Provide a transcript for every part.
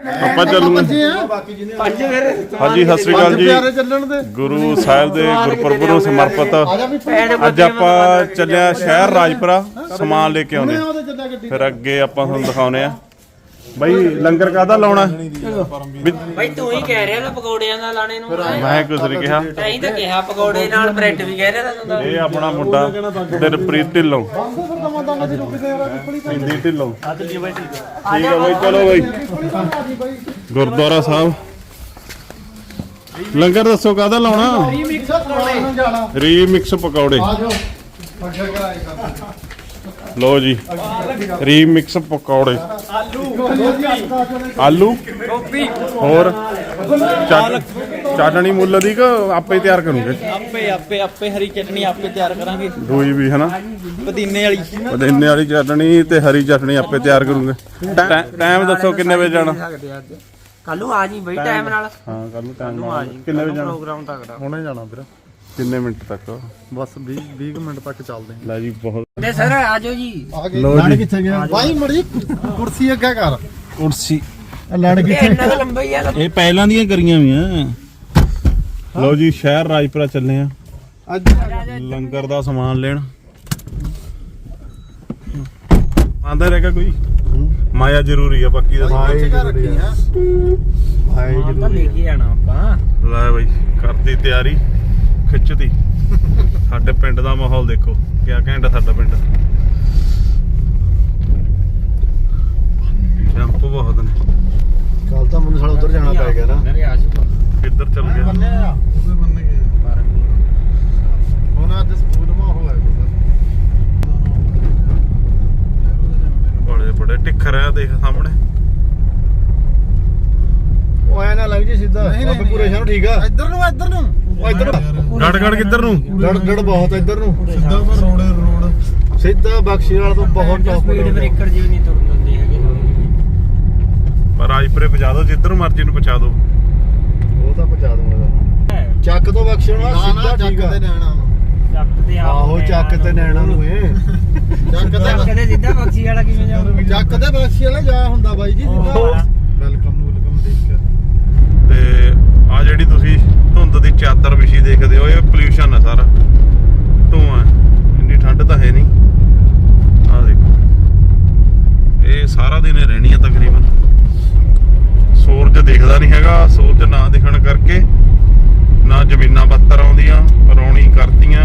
ਆਪਾਂ ਚੱਲੂ ਬੱਚੇ ਆ। ਪੰਜ ਫਿਰ ਹਾਂਜੀ ਸਤਿ ਸ੍ਰੀ ਅਕਾਲ ਜੀ। ਪਿਆਰੇ ਚੱਲਣ ਦੇ। ਗੁਰੂ ਸਾਹਿਬ ਦੇ ਗੁਰਪੁਰਬ ਨੂੰ ਸਮਰਪਿਤ। ਅੱਜ ਆਪਾਂ ਚੱਲਿਆ ਸ਼ਹਿਰ ਰਾਜਪੁਰਾ। ਸਮਾਨ ਲੈ ਕੇ ਆਉਣੇ ਉਹਦੇ ਚੱਲਿਆ ਗੱਡੀ ਫਿਰ ਅੱਗੇ ਆਪਾਂ ਤੁਹਾਨੂੰ ਦਿਖਾਉਨੇ ਆ। ਬਾਈ ਲੰਗਰ ਕਾਹਦਾ ਲਾਉਣਾ? ਵੀ ਤੂੰ ਹੀ ਕਹਿ ਰਿਹਾ ਨਾ ਪਕੌੜਿਆਂ ਦਾ ਲਾਣੇ ਨੂੰ। ਮੈਂ ਕੁਝ ਨਹੀਂ ਕਿਹਾ। ਐਂ ਤਾਂ ਕਿਹਾ ਪਕੌੜੇ ਨਾਲ ਬ੍ਰੈਡ ਵੀ ਕਹਿ ਰਿਹਾ ਤਾਂ ਇਹ ਆਪਣਾ ਮੁੰਡਾ ਦਿਲਪ੍ਰੀਤ ਢਿੱਲੋਂ। ਤਾਂ ਹਿੰਦੀ ਢਿੱਲੋਂ। ਠੀਕ ਆ ਬਾਈ ਚਲੋ ਬਾਈ। ਗੁਰਦੁਆਰਾ ਸਾਹਿਬ। ਲੰਗਰ ਦੱਸੋ ਕਾਹਦਾ ਲਾਉਣਾ? ਮਿਕਸ ਕਰਾਉਣਾ ਜਾਣਾ ਰੀਮਿਕਸ ਪਕੌੜੇ। ਆ ਜਾਓ। ਲਓ ਜੀ ਰੀਮਿਕਸ ਪਕੌੜੇ। ਆਲੂ। ਹੋਰ? ਚਟ- ਚਟਣੀ ਮੁੱਲ ਦੀ ਕਿ ਆਪੇ ਹੀ ਤਿਆਰ ਕਰੂਗੇ? ਆਪੇ ਆਪੇ ਆਪੇ ਹਰੀ ਚਟਨੀ ਆਪੇ ਤਿਆਰ ਕਰਾਂਗੇ। ਦੂਈ ਵੀ ਹਨਾ? ਪੁਦੀਨੇ ਵਾਲੀ। ਪੁਦੀਨੇ ਵਾਲੀ ਚਟਣੀ ਤੇ ਹਰੀ ਚਟਣੀ ਆਪੇ ਤਿਆਰ ਕਰੂਗੇ। ਟੈ- ਟਾਈਮ ਦੱਸੋ ਕਿੰਨੇ ਵਜੇ ਜਾਣਾ? ਕੱਲ ਨੂੰ ਆ ਜੀ ਬਈ ਟਾਈਮ ਨਾਲ। ਹਾਂ ਕੱਲ ਨੂੰ ਟਾਈਮ ਕਿੰਨੇ ਵਜੇ ਜਾਣਾ? ਪ੍ਰੋਗਰਾਮ ਤੱਕਦਾ ਹੁਣੇ ਜਾਣਾ ਵੀਰ ਕਿੰਨੇ ਮਿੰਟ ਤੱਕ? ਬਸ 20 20 ਮਿੰਟ ਤੱਕ ਚੱਲਦੇ ਲੈ ਜੀ ਬਹੁਤ। ਤੇ ਸਰ ਜੀ। ਆ ਗਏ। ਲਓ ਲੜ ਜੀ। ਕਿੱਥੇ ਗਿਆ? ਬਾਈ ਮੜੀ ਕੁਰਸੀ ਅੱਗੇ ਕਰ। ਕੁਰਸੀ। ਲੜ ਇਹ ਇੰਨਾ ਕੁ ਲੰਬਾ ਹੀ ਆ ਇਹ ਪਹਿਲਾਂ ਦੀਆਂ ਕਰੀਆਂ ਵੀਆਂ ਲਓ ਜੀ ਸ਼ਹਿਰ ਰਾਜਪੁਰਾ ਚੱਲੇ ਆ ਅੱਜ ਲੰਗਰ ਦਾ ਸਮਾਨ ਲੈਣ। ਆਂਦਾ ਰਹੇਗਾ ਕੋਈ? ਮਾਇਆ ਜ਼ਰੂਰੀ ਆ ਬਾਕੀ ਦਾ ਬਾਈ ਰੱਖੀ ਹੈ ਬਾਈ ਹੁਣ ਤਾਂ ਲੈ ਕੇ ਜਾਣਾ ਆਪਾਂ। ਲੈ ਬਈ ਕਰਤੀ ਤਿਆਰੀ। ਖਿੱਚਤੀ ਸਾਡੇ ਪਿੰਡ ਦਾ ਮਾਹੌਲ ਦੇਖੋ ਕਿਆ ਘੈਂਟ ਸਾਡਾ ਪਿੰਡ। ਜੰਪ ਬਹੁਤ ਨੇ। ਕੱਲ ਤਾਂ ਮੈਨੂੰ ਸਾਲਾ ਉਧਰ ਜਾਣਾ ਪੈ ਗਿਆ ਨਾ। ਮੇਰੇ ਆਸ਼ੂ ਕਿੱਧਰ ਚੱਲ ਗਿਆ? ਆ ਉਹਦੇ ਬੰਨੇ ਗਏ ਹੁਣ ਅੱਜ ਸਕੂਲ ਮਾ ਹੋਇਆ ਬੜੇ ਬੜੇ ਟਿੱਖਰ ਆ ਦੇਖ ਸਾਹਮਣੇ। ਉਹ ਐ ਨਾ ਲੱਗ ਜੀ ਸਿੱਧਾ। ਬਾਬੇ ਪੂਰੇ ਸ਼ਾਮ ਠੀਕ ਆ। ਇੱਧਰ ਨੂੰ ਇੱਧਰ ਨੂੰ। ਉਹ ਇੱਧਰ ਗੜ ਗੜ ਕਿੱਧਰ ਨੂੰ? ਡੜ ਡੜ ਬਹੁਤ ਇੱਧਰ ਨੂੰ। ਸਿੱਧਾ ਪਰ ਰੋੜੇ ਰੋਡ। ਸਿੱਧਾ ਬਖਸ਼ੀ ਵਾਲਾ ਤੋਂ ਬਹੁਤ ਟੌਪ ਸਪੀਡ ਬ੍ਰੇਕਰ ਜਿਵੇਂ ਨਹੀਂ ਤੁਰਨ ਦਿੰਦੇ ਹੈਗੇ ਪਰ ਰਾਜਪੁਰੇ ਪਹੁੰਚਾ ਦਿਓ ਜਿੱਧਰ ਮਰਜ਼ੀ ਨੂੰ ਪਹੁੰਚਾ ਦਿਓ। ਉਹ ਤਾਂ ਪਹੁੰਚਾ ਦੂੰਗਾ ਚੱਕ ਤੋਂ ਬਖਸ਼ੀ ਵਾਲਾ ਸਿੱਧਾ ਠੀਕ ਆ। ਚੱਕ ਤੇ ਆਹੋ ਚੱਕ ਤੇ ਨੈਣਾ ਨੂੰ ਏ ਚੱਕ ਚੱਕ ਤੇ ਸਿੱਧਾ ਬਖਸ਼ੀ ਵਾਲਾ ਕਿਵੇਂ ਜਾਊ ਚੱਕ ਤੇ ਬਖਸ਼ੀ ਵਾਲਾ ਜਾ ਹੁੰਦਾ ਬਾਈ ਜੀ ਸਿੱਧਾ। ਵੈਲਕਮ ਵੈਲਕਮ ਦੇਖ ਕੇ। ਤੇ ਆ ਜਿਹੜੀ ਤੁਸੀਂ ਧੁੰਦ ਦੀ ਚਾਦਰ ਵਿਛੀ ਦੇਖਦੇ ਹੋ ਇਹ ਪੋਲਿਊਸ਼ਨ ਆ ਸਾਰਾ। ਧੂਆਂ ਇੰਨੀ ਠੰਡ ਤਾਂ ਹੈ ਨਹੀਂ। ਆ ਦੇਖੋ। ਇਹ ਸਾਰਾ ਦਿਨ ਰਹਿਣੀ ਆ ਤਕਰੀਬਨ। ਸੂਰਜ ਦਿਖਦਾ ਨਹੀਂ ਹੈਗਾ ਸੂਰਜ ਨਾ ਦਿਖਣ ਕਰਕੇ ਨਾ ਜ਼ਮੀਨਾਂ ਬੱਤਰ ਆਉਂਦੀਆਂ ਰੌਣੀ ਕਰਤੀਆਂ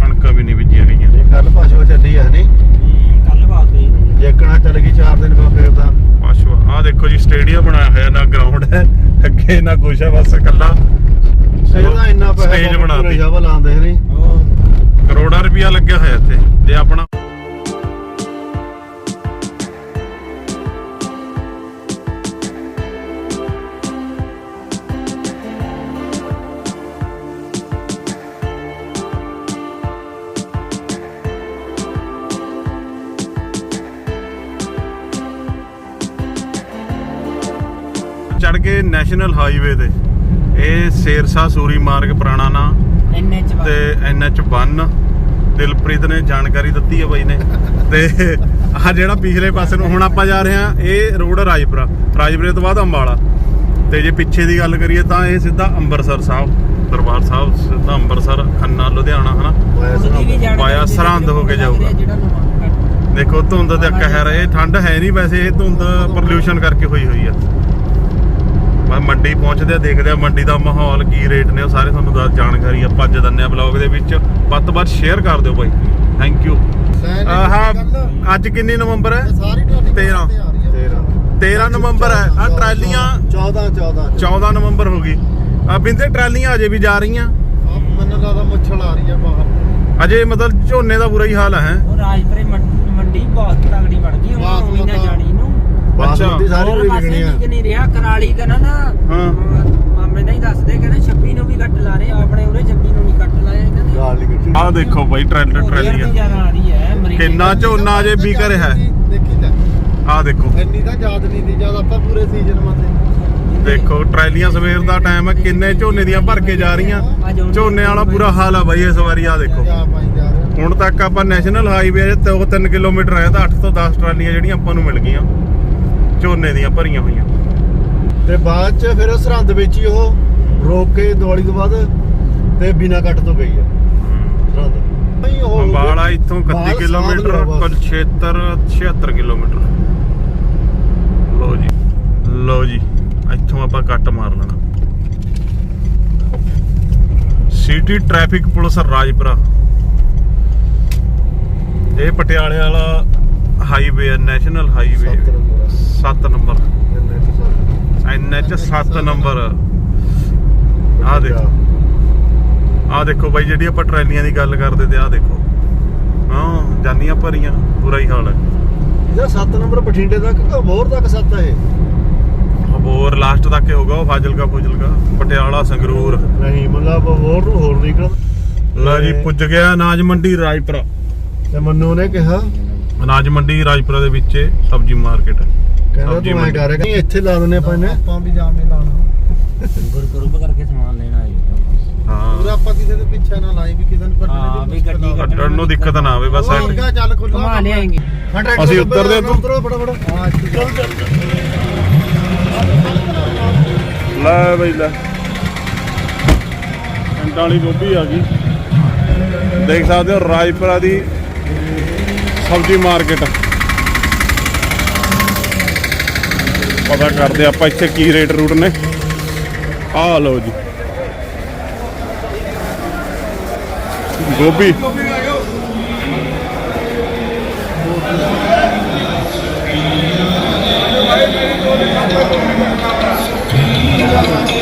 ਕਣਕਾਂ ਵੀ ਨਹੀਂ ਬੀਜੀਆਂ ਗਈਆਂ। ਇਹ ਕੱਲ ਭਾਸ਼ਾ ਚੱਲੀ ਆ ਨਹੀਂ ਕੱਲ ਬਾਤੇ ਜੇਕਣਾ ਚੱਲ ਗਈ 4 ਦਿਨ ਬਾਅਦ ਫੇਰ ਤਾਂ। ਪਾਸ਼ਵਾ ਆ ਦੇਖੋ ਜੀ ਸਟੇਡੀਅਮ ਬਣਾਇਆ ਹੋਇਆ ਨਾ ਗਰਾਊਂਡ ਹੈ। ਅੱਗੇ ਨਾ ਕੁਛ ਹੈ ਬਸ ਇਕੱਲਾ ਇਹਦਾ ਇੰਨਾ ਪੈਸਾ Stage ਬਣਾਤੀ। ਜਾਵਾ ਲਾਉਂਦੇ ਨਹੀਂ ਕਰੋੜਾਂ ਰੁਪਇਆ ਲੱਗਿਆ ਹੋਇਆ ਇੱਥੇ ਤੇ ਆਪਣਾ ਕੇ ਨੈਸ਼ਨਲ ਹਾਈਵੇ ਤੇ। ਇਹ ਸ਼ੇਰਸ਼ਾਹ ਸੂਰੀ ਮਾਰਗ ਪੁਰਾਣਾ ਨਾਂ ਇੰਨੇ ਚ ਤੇ ਐਨਐਚ 1 ਦਿਲਪ੍ਰੀਤ ਨੇ ਜਾਣਕਾਰੀ ਦਿੱਤੀ ਹੈ ਬਾਈ ਨੇ। ਤੇ ਆ ਜਿਹੜਾ ਪਿਛਲੇ ਪਾਸੇ ਨੂੰ ਹੁਣ ਆਪਾਂ ਜਾ ਰਹੇ ਹਾਂ ਇਹ ਰੋਡ ਰਾਜਪੁਰਾ। ਰਾਜਪੁਰੇ ਤੋਂ ਬਾਅਦ ਅੰਬਾਲਾ। ਤੇ ਜੇ ਪਿੱਛੇ ਦੀ ਗੱਲ ਕਰੀਏ ਤਾਂ ਇਹ ਸਿੱਧਾ ਅੰਮ੍ਰਿਤਸਰ ਸਾਹਿਬ ਦਰਬਾਰ ਸਾਹਿਬ ਸਿੱਧਾ ਅੰਮ੍ਰਿਤਸਰ ਖੰਨਾ ਲੁਧਿਆਣਾ ਹਨਾ? ਵਾਇਆ ਸਰਹੰਦ ਹੋ ਕੇ ਜਾਊਗਾ। ਦੇਖੋ ਧੁੰਦ ਦਾ ਕਹਿਰ ਇਹ ਠੰਡ ਹੈ ਨਹੀਂ ਵੈਸੇ ਇਹ ਧੁੰਦ ਪੋਲਿਊਸ਼ਨ ਕਰਕੇ ਹੋਈ ਹੋਈ ਆ। ਮੈਂ ਮੰਡੀ ਪਹੁੰਚਦੇ ਆ ਦੇਖਦੇ ਆ ਮੰਡੀ ਦਾ ਮਾਹੌਲ ਕੀ ਰੇਟ ਨੇ ਉਹ ਸਾਰੇ ਤੁਹਾਨੂੰ ਦੱਸ ਜਾਣਕਾਰੀ ਆ ਭੱਜ ਦਿੰਨੇ ਆ ਬਲੌਗ ਦੇ ਵਿੱਚ। ਵੱਧ ਤੋਂ ਵੱਧ ਸ਼ੇਅਰ ਕਰ ਦਿਓ ਬਾਈ। ਥੈਂਕ ਯੂ ਆਹ ਅੱਜ ਕਿੰਨੀ ਨਵੰਬਰ ਹੈ? ਸਾਰੀ ਤੁਹਾਡੀ 13 13 13 ਨਵੰਬਰ ਹੈ। ਆ ਟਰਾਲੀਆਂ 14 14 14 ਨਵੰਬਰ ਹੋ ਗਈ। ਆ ਬਿੰਦੇ ਟਰਾਲੀਆਂ ਅਜੇ ਵੀ ਜਾ ਰਹੀਆਂ। ਮੈਨੂੰ ਲੱਗਦਾ ਮੁੱਛਲ ਆ ਰਹੀ ਆ ਬਾਹਰ। ਅਜੇ ਮਤਲਬ ਝੋਨੇ ਦਾ ਬੁਰਾ ਹੀ ਹਾਲ ਹੈ। ਉਹ ਰਾਜਪੁਰੇ ਮੰਡ- ਬਹੁਤ ਤਗੜੀ ਬਣ ਗਈ ਬਾਸ ਮਹੀਨਾ। ਜਾਣੀ ਨੂੰ। ਬਾਸਮਤੀ ਸਾਰੀ ਹੋਰ ਪੂਰੀ ਪਾਸੇ ਵਿਕਣੀ ਆ। ਠੀਕ ਨਹੀਂ ਰਿਹਾ ਕਰਾਲੀ ਕਨਾ ਨਾ ਹਾਂ। ਮਾਮੇ ਨਹੀਂ ਦੱਸਦੇ ਕਹਿੰਦੇ 26 ਨੂੰ ਵੀ ਕੱਟ ਲਾ ਰਹੇ ਆ, ਆਪਣੇ ਉਰੇ 26 ਨੂੰ ਨਹੀਂ ਕੱਟ ਲਾਇਆ ਇਹਨਾਂ ਨੇ ਗਾਲ ਨਹੀਂ ਕੱਢੀ ਆ ਦੇਖੋ ਬਾਈ ਤੋਂ ਜ਼ਿਆਦਾ ਆ ਰਹੀ ਹੈ ਅਮਰੀਕਾ ਕਿੰਨਾ ਝੋਨਾ ਅਜੇ ਵੀ ਰਿਹਾ ਹੈ? ਦੇਖੀ ਦੇਖੋ ਇੰਨੀ ਤਾਂ ਯਾਦ ਨਹੀਂ ਦੀ ਜਦ ਆਪਾਂ ਪੂਰੇ ਸੀਜ਼ਨ ਮਤੇ ਦੇਖੋ ਟਰਾਲੀਆਂ ਸਵੇਰ ਦਾ ਟਾਈਮ ਹੈ ਕਿੰਨੇ ਝੋਨੇ ਦੀਆਂ ਭਰ ਕੇ ਜਾ ਰਹੀਆਂ। ਝੋਨੇ ਵਾਲਾ ਬੁਰਾ ਹਾਲ ਆ ਬਾਈ ਇਸ ਵਾਰੀ ਆ ਦੇਖੋ। ਜਾ ਪਾਈ ਜਾ। ਰਹੇ ਹੁਣ ਤੱਕ ਆਪਾਂ ਨੈਸ਼ਨਲ ਹਾਈਵੇ ਤੇ ਉਹ 3 ਕਿਲੋਮੀਟਰ ਹੈ ਤਾਂ 8 ਤੋਂ 10 ਟਰਾਲੀਆਂ ਜਿਹੜੀਆਂ ਆਪਾਂ ਨੂੰ ਮਿਲ ਗਈਆਂ। ਝੋਨੇ ਦੀਆਂ ਭਰੀਆਂ ਹੋਈਆਂ। ਤੇ ਬਾਅਦ ਚ ਫਿਰ ਸਰਹੰਦ ਵਿੱਚ ਹੀ ਉਹ ਰੋਕ ਕੇ ਦੀਵਾਲੀ ਤੋਂ ਬਾਅਦ ਤੇ ਬਿਨਾ ਕੱਟ ਤੋਂ ਗਈ ਆ। ਸਰਹੰਦ। ਨਹੀਂ ਉਹ ਅੰਬਾਲਾ ਇੱਥੋਂ 31 ਬਾਲ ਕਿਲੋਮੀਟਰ। ਕੁਲਛੇਤਰ 76 ਕਿਲੋਮੀਟਰ। ਲੋ ਜੀ ਲੋ ਜੀ ਇੱਥੋਂ ਆਪਾਂ ਕੱਟ ਮਾਰ ਲੈਣਾ। City traffic police Rajpura. ਇਹ ਪਟਿਆਲੇ ਵਾਲਾ ਹਾਈਵੇ ਹੈ national highway 7 number. NH 7 number. ਆ ਦੇਖੋ। ਆ ਦੇਖੋ ਬਾਈ ਜਿਹੜੀ ਆਪਾਂ ਟਰੈਲੀਆਂ ਦੀ ਗੱਲ ਕਰਦੇ ਤੇ ਆ ਦੇਖੋ। ਹਾਂ ਜਾਨੀਆਂ ਭਰੀਆਂ ਬੁਰਾ ਹੀ ਹਾਲ ਹੈ। ਇਹਦਾ 7 ਨੰਬਰ ਬਠਿੰਡੇ ਤੱਕ ਕਿ ਬੋਰ ਤੱਕ ਸੱਤ ਹੈ ਹੋਰ ਲਾਸਟ ਤੱਕ ਹੀ ਹੋਗਾ ਉਹ ਫਾਜ਼ਿਲਕਾ ਫੁਜ਼ਿਲਕਾ ਪਟਿਆਲਾ ਸੰਗਰੂਰ। ਨਹੀਂ ਮਤਲਬ ਹੋਰ ਨੂੰ ਹੋਰ ਨਿਕਲ ਲਓ ਜੀ ਪੁੱਜ ਗਿਆ ਅਨਾਜ ਮੰਡੀ ਰਾਜਪੁਰਾ। ਤੇ ਮੰਨੂ ਨੇ ਕਿਹਾ ਅਨਾਜ ਮੰਡੀ ਰਾਜਪੁਰਾ ਦੇ ਵਿੱਚ ਸਬਜ਼ੀ ਮਾਰਕੀਟ। ਹੈ ਕਹਿੰਦਾ ਸਬਜ਼ੀ ਤੂੰ ਐ ਮੰਡੀ। ਕਰ ਨਹੀਂ ਇੱਥੇ ਲਾ ਦਿੰਨੇ ਆਪਾਂ ਨੇ ਆਪਾਂ ਵੀ ਜਾਣੇ ਲਾਣਾ ਗੁਰਗਰੁੱਪ ਕਰਕੇ ਸਮਾਨ ਲੈਣਾ ਹੈ। ਪੂਰਾ ਹਾਂ ਆਪਾਂ ਕਿਸੇ ਦੇ ਪਿੱਛੇ ਨਾ ਲਾਈ ਵੀ ਕਿਸੇ ਨੂੰ ਕੱਢਣੇ ਹਾਂ, ਦੀ ਵੀ ਗੱਡੀ ਮੁਸ਼ਕਲ ਆ। ਕੱਢਣ ਨੂੰ ਦਿੱਕਤ ਨਾ ਆਵੇ ਬਸ ਹੋਰ ਕਿਆ ਚੱਲ ਖੁੱਲਾ ਘੁਮਾ ਲਿਆਏਂਗੇ। ਅਸੀਂ ਲੱਭੇ ਉੱਤਰਦੇ ਹਾਂ ਤੂੰ। ਉਤਰੋ ਫਟਾਫਟ ਹਾਂ ਇੱਥੇ ਚੱਲ ਲੈ ਬਈ ਲੈ। ਪਿੰਡ ਵਾਲੀ ਗੋਭੀ ਆ ਗਈ। ਦੇਖ ਸਕਦੇ ਹੋ ਰਾਜਪੁਰਾ ਦੀ ਸਬਜ਼ੀ ਮਾਰਕੀਟ। ਪਤਾ ਕਰਦੇ ਆਪਾਂ ਇੱਥੇ ਕੀ ਰੇਟ ਰੂਟ ਨੇ। ਆ ਲਓ ਜੀ। ਗੋਭੀ।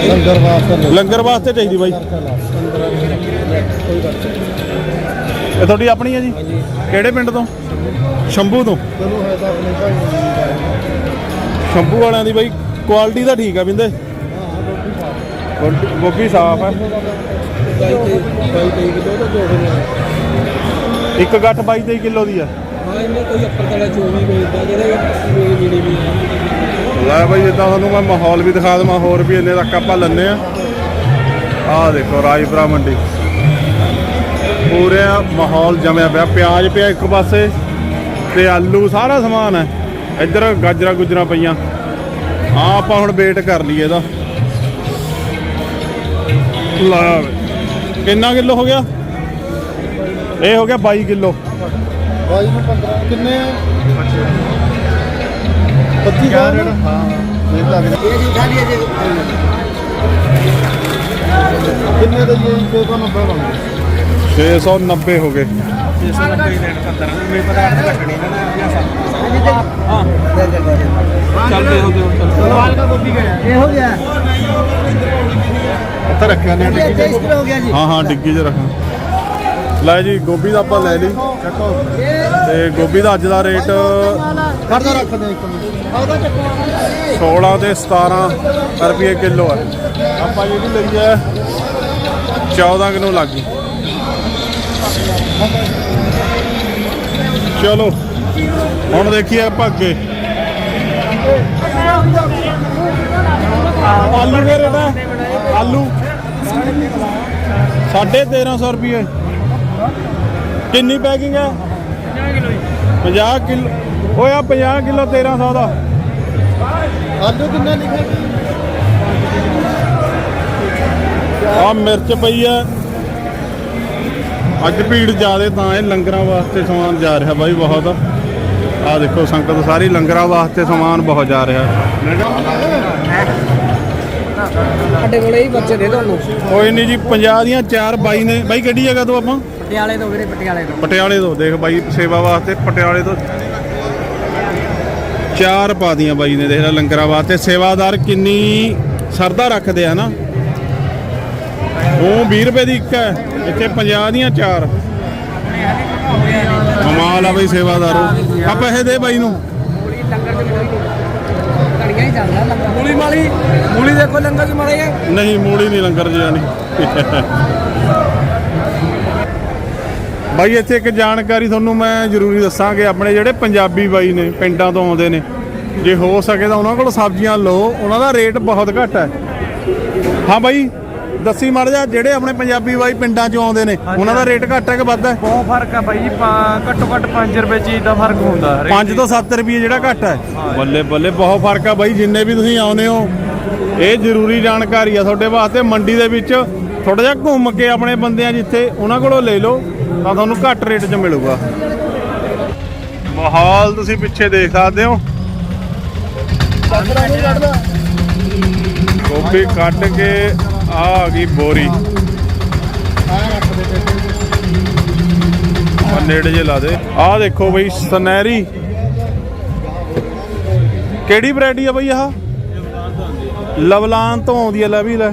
ਲੰਗਰ ਵਾਸਤੇ ਲੰਗਰ ਵਾਸਤੇ ਚਾਹੀਦੀ ਬਾਈ। ਇਹ ਤੁਹਾਡੀ ਆਪਣੀ ਹੈ ਜੀ? ਕਿਹੜੇ ਪਿੰਡ ਤੋਂ? ਸ਼ੰਭੂ ਤੋਂ। ਚਲੋ ਸ਼ੰਭੂ ਵਾਲਿਆਂ ਦੀ ਬਾਈ ਕੁਆਲਿਟੀ ਤਾਂ ਠੀਕ ਆ ਬਿੰਦੇ। ਕੁਆਲਿਟੀ- ਗੋਭੀ ਸਾਫ਼ ਹੈ ਬਾਈ ਤੇ ਬਾਈ ਤੇ ਕਿਲੋ ਤਾਂ ਜੋੜ ਇੱਕ ਗੱਠ 22 23 ਕਿਲੋ ਦੀ ਆ। ਹਾਂ ਇਹਨੇ ਕੋਈ ਅੱਪਰ ਤਲਾ 24 ਕੋਈ ਜਿਹੜੇ ਜਿਹੜੇ ਵੀ ਲੈ ਬਾਈ ਜਿੱਦਾਂ ਤੁਹਾਨੂੰ ਮੈਂ ਮਾਹੌਲ ਵੀ ਦਿਖਾ ਦਵਾਂ, ਹੋਰ ਵੀ ਇੰਨੇ ਤੱਕ ਆਪਾਂ ਲੰਨੇ ਆ। ਆਹ ਦੇਖੋ, ਰਾਜਪੁਰਾ ਮੰਡੀ। ਪੂਰੇ ਮਾਹੌਲ ਜਮਿਆ ਪਿਆ, ਪਿਆਜ਼ ਪਿਆ ਇੱਕ ਪਾਸੇ ਤੇ ਆਲੂ ਸਾਰਾ ਸਮਾਨ ਹੈ ਇੱਧਰ ਗਾਜਰਾ ਗੁਜਰਾ ਪਈਆਂ। ਆ ਆਪਾਂ ਹੁਣ ਵੇਟ ਕਰ ਲਈਏ ਇਹਦਾ। ਲਾ ਕਿੰਨਾ ਕਿਲੋ ਹੋ ਗਿਆ? ਇਹ ਹੋ ਗਿਆ 22 ਕਿਲੋ। 22 ਨੂੰ 15 ਕਿੰਨੇ ਆ? 25 ਹਾਂ ਮੈਨੂੰ ਲੱਗਦਾ ਇਹ ਵੀ ਖਾਲੀ ਜੇ। ਕਿੰਨੇ ਦਾ ਜੀ? 290 ਬਣਦਾ। 690 ਹੋ ਗਏ। 690 ਹੀ ਰੇਟ ਮੈਨੂੰ ਪਤਾ ਲੱਗਣੀ ਨਾ ਹਾਂ ਚੱਲਦੇ ਹੋ। ਗਏ ਚਲੋ ਵਾਲ ਦਾ ਗੋਭੀ ਗਿਆ ਇਹ ਗਿਆ ਇੱਥੇ ਰੱਖਿਆ ਨੇ ਹਾਂ ਹਾਂ ਡਿੱਗੀ 'ਚ ਰੱਖਾਂ। ਲੈ ਜੀ ਗੋਭੀ ਦਾ ਆਪਾਂ ਲੈ ਲਈ। ਤੇ ਗੋਭੀ ਦਾ ਅੱਜ ਦਾ ਰੇਟ ਖੜਦਾ ਰੱਖਦੇ ਇੱਕ ਮਿੰਟ। 16 ਤੇ 17 ਰੁਪਏ ਕਿਲੋ ਹੈ ਆਪਾਂ ਜਿਹੜੀ ਲਈ ਹੈ 14 ਕਿਲੋ ਲੱਗੀ ਚਲੋ ਹੁਣ ਦੇਖੀਏ ਅੱਗੇ। ਆਲੂ ਦੇ ਰੇਟ ਹੈ ਆਲੂ 1350 ਰੁਪਏ ਕਿੰਨੀ ਪੈਕਿੰਗ ਹੈ 50 ਕਿਲੋ ਓਏ ਆ 50 ਕਿਲੋ 1300 ਦਾ। ਆਲੂ ਕਿੰਨਾ ਲਿਖਿਆ? ਆ ਮਿਰਚ ਪਈ ਆ। ਅੱਜ ਭੀੜ ਜ਼ਿਆਦੇ ਤਾਂ ਇਹ ਲੰਗਰਾਂ ਵਾਸਤੇ ਸਮਾਨ ਜਾ ਰਿਹਾ ਬਾਈ ਬਹੁਤ। ਆ ਦੇਖੋ ਸੰਗਤ ਸਾਰੀ ਲੰਗਰਾਂ ਵਾਸਤੇ ਸਮਾਨ ਬਹੁਤ ਜਾ ਰਿਹਾ। ਸਾਡੇ ਕੋਲੇ ਹੀ ਬੱਚੇ ਦੇ ਤੁਹਾਨੂੰ। ਕੋਈ ਨਹੀਂ ਜੀ 50 ਦੀਆਂ ਚਾਰ ਬਾਈ ਨੇ। ਬਾਈ ਕਿਹੜੀ ਜਗ੍ਹਾ ਤੋਂ ਆਪਾਂ? ਪਟਿਆਲੇ ਤੋਂ ਵੀਰੇ ਪਟਿਆਲੇ ਤੋਂ। ਪਟਿਆਲੇ ਤੋਂ। ਦੇਖ ਬਾਈ ਸੇਵਾ ਵਾਸਤੇ ਪਟਿਆਲੇ ਤੋਂ ਚਾਰ ਪਾ ਦੀਆਂ ਬਾਈ ਨੇ। ਦੇਖ ਲੈ ਲੰਗਰਾਂ ਵਾਸਤੇ। ਸੇਵਾਦਾਰ ਕਿੰਨੀ ਸਰਦਾ ਰੱਖਦੇ ਆ ਨਾ। ਉਹ 20 ਰੁਪਏ ਦੀ ਇੱਕ ਹੈ। ਇੱਥੇ 50 ਦੀਆਂ ਚਾਰ। ਕਮਾਲ ਆ ਬਈ ਸੇਵਾਦਾਰੋ ਆ ਪੈਸੇ ਦੇ ਬਾਈ ਨੂੰ। ਮੂਲੀ ਮੂਲੀ ਮੂਲੀ ਮਾਲੀ ਮੂਲੀ ਦੇਖੋ ਲੰਗਰ ਚ ਮਾਰੇ ਨਹੀਂ ਮੂਲੀ ਨਹੀਂ ਲੰਗਰ ਜਾਣੀ ਬਾਈ ਇੱਥੇ ਇੱਕ ਜਾਣਕਾਰੀ ਤੁਹਾਨੂੰ ਮੈਂ ਜ਼ਰੂਰੀ ਦੱਸਾਂਗੇ। ਆਪਣੇ ਜਿਹੜੇ ਪੰਜਾਬੀ ਬਾਈ ਨੇ ਪਿੰਡਾਂ ਤੋਂ ਆਉਂਦੇ ਨੇ। ਜੇ ਹੋ ਸਕੇ ਤਾਂ ਉਹਨਾਂ ਕੋਲ ਸਬਜ਼ੀਆਂ ਲਓ। ਉਹਨਾਂ ਦਾ ਰੇਟ ਬਹੁਤ ਘੱਟ ਹੈ। ਹਾਂ ਬਾਈ। ਦੱਸੀ ਮੜ ਜਾ ਜਿਹੜੇ ਆਪਣੇ ਪੰਜਾਬੀ ਬਾਈ ਪਿੰਡਾਂ ਚੋਂ ਆਉਂਦੇ ਨੇ ਉਹਨਾਂ ਦਾ ਰੇਟ ਘੱਟ ਹੈ ਕਿ ਵੱਧ ਹੈ? ਬਹੁਤ ਫ਼ਰਕ ਆ ਬਾਈ ਘੱਟੋ ਘੱਟ 5 ਰੁਪਏ ਚੀਜ਼ ਦਾ ਫ਼ਰਕ ਹੁੰਦਾ ਹਰੇਕ 5 ਤੋਂ 7 ਰੁਪਏ ਜਿਹੜਾ ਘੱਟ ਹੈ। ਬੱਲੇ ਬੱਲੇ ਬਹੁਤ ਫ਼ਰਕ ਆ ਬਾਈ ਜਿੰਨੇ ਵੀ ਤੁਸੀਂ ਆਉਨੇ ਹੋ। ਇਹ ਜ਼ਰੂਰੀ ਜਾਣਕਾਰੀ ਆ ਤੁਹਾਡੇ ਵਾਸਤੇ ਮੰਡੀ ਦੇ ਵਿੱਚ ਥੋੜਾ ਜਿਹਾ ਘੁੰਮ ਕੇ ਆਪਣੇ ਬੰਦਿਆਂ ਜਿੱਥੇ ਉਹਨਾਂ ਕੋਲੋਂ ਲੈ ਲਓ ਤਾਂ ਤੁਹਾਨੂੰ ਘੱਟ ਰੇਟ 'ਚ ਮਿਲੂਗਾ। ਮਾਹੌਲ ਤੁਸੀਂ ਪਿੱਛੇ ਦੇਖ ਸਕਦੇ ਹੋ। ਗੋਭੀ ਕੱਟ ਕੇ ਆ ਆ ਗਈ ਬੋਰੀ। ਆ ਨੇੜੇ ਜੇ ਲਾ ਦੇ। ਆ ਦੇਖੋ ਬਈ ਸਨੈਰੀ ਕਿਹੜੀ ਵੈਰਾਈਟੀ ਆ ਬਈ ਆਹ? ਲਵਲਾਨ ਤੋਂ ਆਉਂਦੀ ਆ, ਲੈ ਵੀ ਲੈ।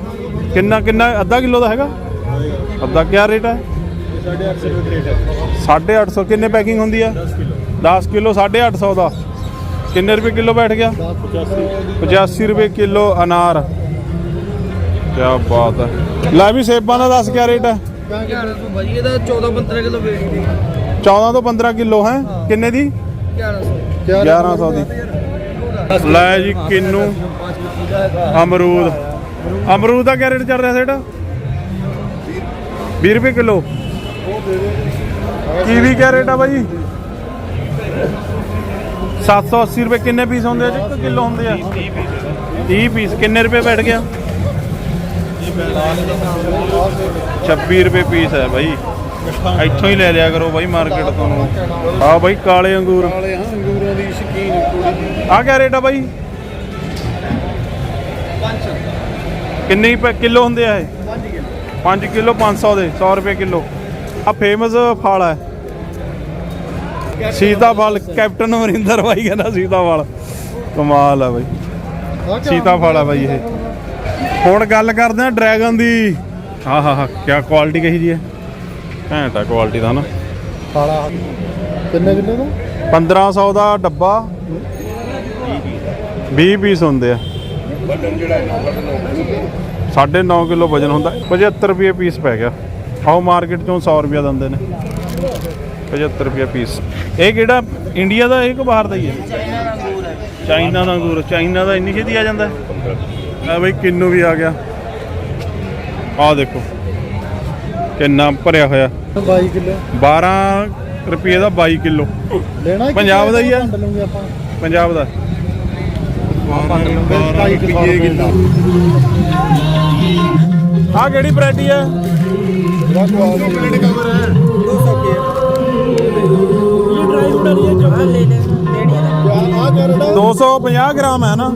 ਕਿੰਨਾ ਕਿੰਨਾ ਅੱਧਾ ਕਿਲੋ ਦਾ ਹੈਗਾ? ਅੱਧਾ ਕਿਆ ਰੇਟ ਹੈ 850 ਕਿੰਨੇ ਪੈਕਿੰਗ ਹੁੰਦੀ ਆ? 10 ਕਿਲੋ 850 ਦਾ। ਕਿੰਨੇ ਰੁਪਏ ਕਿਲੋ ਬੈਠ ਗਿਆ? 85 ਰੁਪਏ ਕਿਲੋ ਅਨਾਰ। ਕੀ ਬਾਤ ਹੈ। ਲੈ ਵੀ ਸੇਬਾਂ ਦਾ ਦੱਸ ਕਿਆ ਰੇਟ ਹੈ? ਯਾਰ ਤੂੰ ਭਾਜੀ ਇਹਦਾ 14 15 ਕਿਲੋ ਵੇਚ ਦੇ 14 ਤੋਂ 15 ਕਿਲੋ ਹੈ। ਕਿੰਨੇ ਦੀ? 1100 1100 ਦੀ। ਲੈ ਜੀ ਕਿੰਨੂ। ਅਮਰੂਦ। ਅਮਰੂਦ ਦਾ ਕਿਆ ਰੇਟ ਚੱਲ ਰਿਹਾ ਸੇਠ? 20 ਰੁਪਏ ਕਿਲੋ। ਕੀਵੀ ਕਿਆ ਰੇਟ ਆ ਬਾਈ? 780 ਰੁਪਏ ਕਿੰਨੇ ਪੀਸ ਹੁੰਦੇ ਆ ਜੀ? ਕਿਲੋ ਹੁੰਦੇ ਆ। 30 ਪੀਸ। ਕਿੰਨੇ ਰੁਪਏ ਬੈਠ ਗਿਆ? 26 ਰੁਪਏ ਪੀਸ ਹੈ ਬਾਈ। ਇੱਥੋਂ ਹੀ ਲੈ ਲਿਆ ਕਰੋ ਬਾਈ ਮਾਰਕੀਟ ਤੋਂ। ਆ ਬਾਈ ਕਾਲੇ ਅੰਗੂਰ। ਵਾਲੇ ਹਾਂ ਅੰਗੂਰਾਂ ਦੀ ਸ਼ਕੀਨ ਕੁੜੀ ਆ ਕਿਆ ਰੇਟ ਆ ਬਾਈ? ਕਿੰਨੇ ਕਿਲੋ ਹੁੰਦੇ ਆ ਇਹ? 5 ਕਿਲੋ 500 ਦੇ 100 ਰੁਪਏ ਕਿਲੋ। ਆ ਫੇਮਸ ਫਲ ਹੈ। ਸੀਤਾਫਲ ਕੈਪਟਨ ਅਮਰਿੰਦਰ ਬਾਈ ਕਹਿੰਦਾ ਸੀਤਾਫਲ ਕਮਾਲ ਹੈ ਬਾਈ। ਸੀਤਾਫਲ ਹੈ ਬਾਈ ਇਹ। ਹੁਣ ਗੱਲ ਕਰਦੇ ਆ ਡਰੈਗਨ ਦੀ। ਹਾਂ ਹਾਂ ਹਾਂ ਕੀ ਕੁਆਲਿਟੀ ਕਹੀ ਜੀ ਹੈ? ਘੈਂਟ ਆ ਕੁਆਲਿਟੀ ਦਾ ਨਾ। ਕਾਲਾ ਕਿੰਨੇ ਕਿੰਨੇ ਦਾ? 1500 ਦਾ ਡੱਬਾ। 20 ਪੀਸ ਹੁੰਦੇ ਆ। ਸਾਢੇ 9 ਕਿਲੋ ਵਜਨ ਹੁੰਦਾ। 75 ਰੁਪਏ ਪੀਸ ਪੈ ਗਿਆ। ਆਓ ਮਾਰਕੀਟ ਚੋਂ 100 ਰੁਪਏ ਦਿੰਦੇ ਨੇ। 75 ਰੁਪਏ ਪੀਸ। ਇਹ ਕਿਹੜਾ ਇੰਡੀਆ ਦਾ ਇਹ ਕਿ ਬਾਹਰ ਦਾ ਹੀ ਹੈ? ਚਾਈਨਾ ਦਾ ਅੰਗੂਰ ਚਾਈਨਾ ਦਾ ਇੰਨੀ ਛੇਤੀ ਆ ਜਾਂਦਾ? ਆ ਬਈ ਕਿੰਨੂ ਵੀ ਆ ਗਿਆ। ਆ ਦੇਖੋ ਕਿੰਨਾ ਭਰਿਆ ਹੋਇਆ। 22 ਕਿਲੋ। 12 ਰੁਪਏ ਦਾ 22 ਕਿਲੋ। ਲੈਣਾ ਪੰਜਾਬ ਦਾ ਹੀ ਆ? ਪੰਜਾਬ ਦਾ। 22 ਕਿਲੋ ਆ ਕਿਹੜੀ ਵੈਰਾਈਟੀ ਹੈ। ਕੰਪਲੀਟ ਕਵਰ ਹੈ ਆ ਕਰੜਾ 250 ਗ੍ਰਾਮ ਹੈ ਨਾ।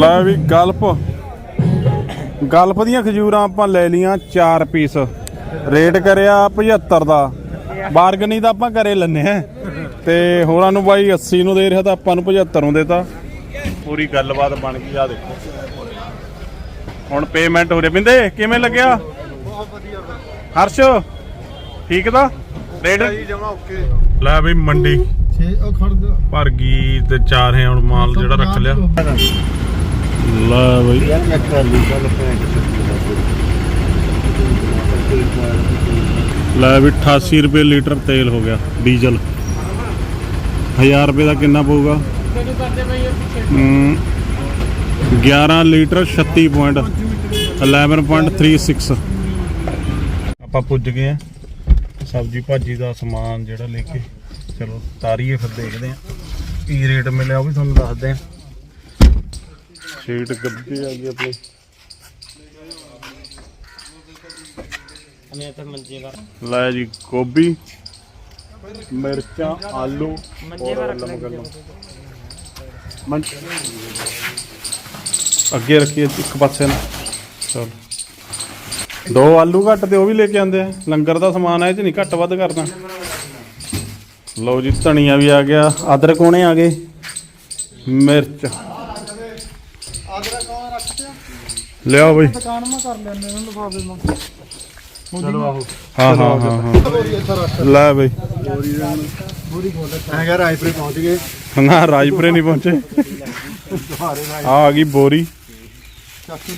ਲੈ ਵੀ ਗਲਪ। ਗਲਪ ਦੀਆਂ ਖਜੂਰਾਂ ਆਪਾਂ ਲੈ ਲੀਆਂ 4 ਪੀਸ। ਰੇਟ ਕਰਿਆ 75 ਦਾ। ਬਾਰਗਨੀ ਤਾਂ ਆਪਾਂ ਘਰੇ ਲੈਨੇ ਆ ਤੇ ਹੋਰਾਂ ਨੂੰ ਬਾਈ 80 ਨੂੰ ਦੇ ਰਿਹਾ ਤਾਂ ਆਪਾਂ ਨੂੰ 75 ਨੂੰ ਦੇਤਾ। ਪੂਰੀ ਗੱਲਬਾਤ ਬਣ ਗਈ ਆ ਦੇਖੋ। ਹੁਣ ਪੇਮੈਂਟ ਹੋ ਰਹੀ ਬਿੰਦੇ ਕਿਵੇਂ ਲੱਗਿਆ? ਹਰਸ਼ ਠੀਕ ਦਾ ਰੇਟ? ਜਮਾ ਓਕੇ। ਲੈ ਬਈ ਮੰਡੀ। 6 ਉਹ ਖੜ ਜਾ। ਭਰ ਗਈ ਤੇ ਚਾਰ ਹੈ ਹੁਣ ਮਾਲ ਜਿਹੜਾ ਰੱਖ ਲਿਆ। ਲੈ ਬਈ। ਯਾਰ ਚੈੱਕ ਕਰ ਲਈ ਚੱਲ ਪੈਂਟ ਲੈ ਵੀ 88 ਰੁਪਏ ਲੀਟਰ ਤੇਲ ਹੋ ਗਿਆ ਡੀਜ਼ਲ। 1000 ਰੁਪਏ ਦਾ ਕਿੰਨਾ ਪਊਗਾ? ਹਮ, 11 ਲੀਟਰ 36 ਪੁਆਇੰਟ 11.36 ਆਪਾਂ ਪੁੱਜ ਗਏ ਆ ਸਬਜੀ ਭਾਜੀ ਦਾ ਸਮਾਨ ਜਿਹੜਾ ਲੈ ਕੇ ਚਲੋ ਤਾਰੀਏ ਫਿਰ ਦੇਖਦੇ ਆ ਕੀ ਰੇਟ ਮਿਲਿਆ ਉਹ ਵੀ ਤੁਹਾਨੂੰ ਦੱਸਦੇ ਆ ਸ਼ੀਟ ਗੱਬੇ ਆ ਗਈ ਆਪਣੀ। ਲੈ ਜੀ ਗੋਭੀ ਮਿਰਚਾਂ ਆਲੂ ਅੱਗੇ ਰੱਖੀਏ ਇੱਕ ਪਾਸੇ ਨਾ। ਚਲ। ਦੋ ਆਲੂ ਘੱਟ ਤੇ ਉਹ ਵੀ ਲੈ ਕੇ ਆਂਦੇ ਆ। ਲੰਗਰ ਦਾ ਸਮਾਨ ਹੈ ਇਹ ਚ ਨਹੀਂ ਘੱਟ ਵੱਧ ਕਰਨਾ। ਲਓ ਜੀ ਧਨੀਆ ਵੀ ਆ ਗਿਆ। ਅਦਰਕ ਹੋਣੇ ਆ ਗਏ। ਮਿਰਚ। ਲਿਆਓ ਬਈ। ਦੁਕਾਨ ਮਾ ਕਰ ਲੈਂਦੇ ਨੇ ਲਿਫਾਫੇ ਮਾ ਹਾਂ ਹਾਂ ਹਾਂ ਹਾਂ। ਲੈ ਬਈ। ਕਿਹਾ ਰਾਜਪੁਰੇ ਪਹੁੰਚ ਗਏ। ਨਾ ਰਾਜਪੁਰੇ ਨਹੀਂ ਪਹੁੰਚੇ। ਆ ਗਈ ਬੋਰੀ। ਚੱਕ